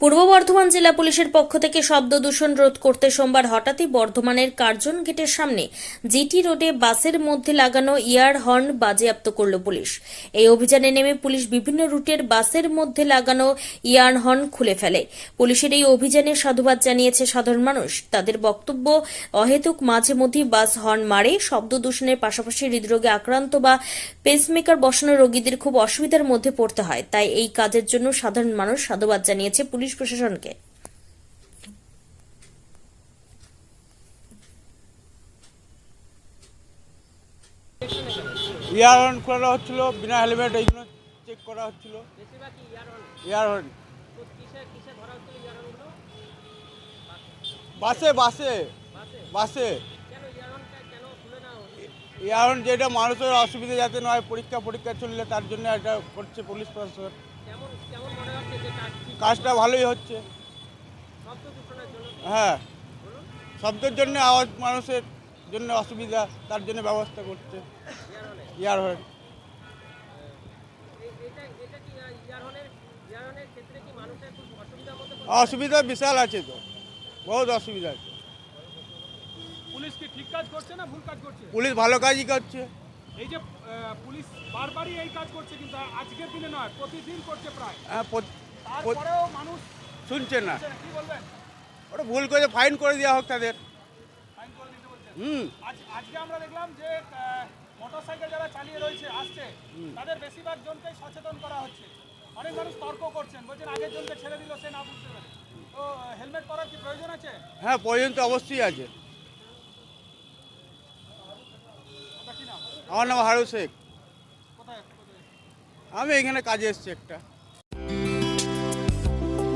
পূর্ব বর্ধমান জেলা পুলিশের পক্ষ থেকে শব্দ দূষণ রোধ করতে সোমবার হঠাৎই বর্ধমানের কার্জন গেটের সামনে জিটি রোডে বাসের মধ্যে লাগানো ইয়ার হর্ন বাজেয়াপ্ত করল পুলিশ। এই অভিযানে নেমে পুলিশ বিভিন্ন রুটের বাসের মধ্যে লাগানো ইয়ার হর্ন খুলে ফেলে। পুলিশের এই অভিযানে সাধুবাদ জানিয়েছে সাধারণ মানুষ। তাদের বক্তব্য, অহেতুক মাঝে মধ্যেই বাস হর্ন মারে, শব্দ দূষণের পাশাপাশি হৃদরোগে আক্রান্ত বা পেসমেকার বসানো রোগীদের খুব অসুবিধার মধ্যে পড়তে হয়। তাই এই কাজের জন্য সাধারণ মানুষ সাধুবাদ জানিয়েছে পুলিশ প্রশাসনকে। ইয়ার হর্ন করা হচ্ছিল, বিনা হেলমেট এইগুলো চেক করা হচ্ছিল। Air horn. বাসে বাসে বাসে। ইয়ার হর্ন যেটা মানুষের অসুবিধা যাতে নয় পরীক্ষা পরীক্ষা চললে তার জন্য এটা করছে পুলিশ প্রশাসন। কাজটা ভালোই হচ্ছে। হ্যাঁ শব্দের জন্য আওয়াজ মানুষের জন্য অসুবিধা তার জন্য ব্যবস্থা করছে। ইয়ার হর্নে? অসুবিধা বিশাল আছে তো বহুত অসুবিধা আছে। পুলিশ কি ঠিক কাজ করছে না ভুল কাজ করছে? পুলিশ ভালো কাজই করছে। এই যে পুলিশ বারবারই এই কাজ করছে কিন্তু আজকের দিনে নয় প্রতিদিন করছে প্রায়। হ্যাঁ শুনছে না। কি বলবেন? ওটা ভুল করে ফাইন করে দেওয়া হোক তাদের। ফাইন করে হুম। আজ আজকে আমরা দেখলাম যে মোটরসাইকেল যারা চালিয়ে রয়েছে আসছে তাদের বেশিরভাগ জনকেই সচেতন করা হচ্ছে। অনেক মানুষ তর্ক করছেন বলছেন আগের জনকে ছেড়ে দিল সে না বুঝতে পারে। তো হেলমেট পরার কি প্রয়োজন আছে? হ্যাঁ প্রয়োজন তো অবশ্যই আছে। আমার নাম হারু শেখ? আমি এখানে কাজে এসেছি একটা।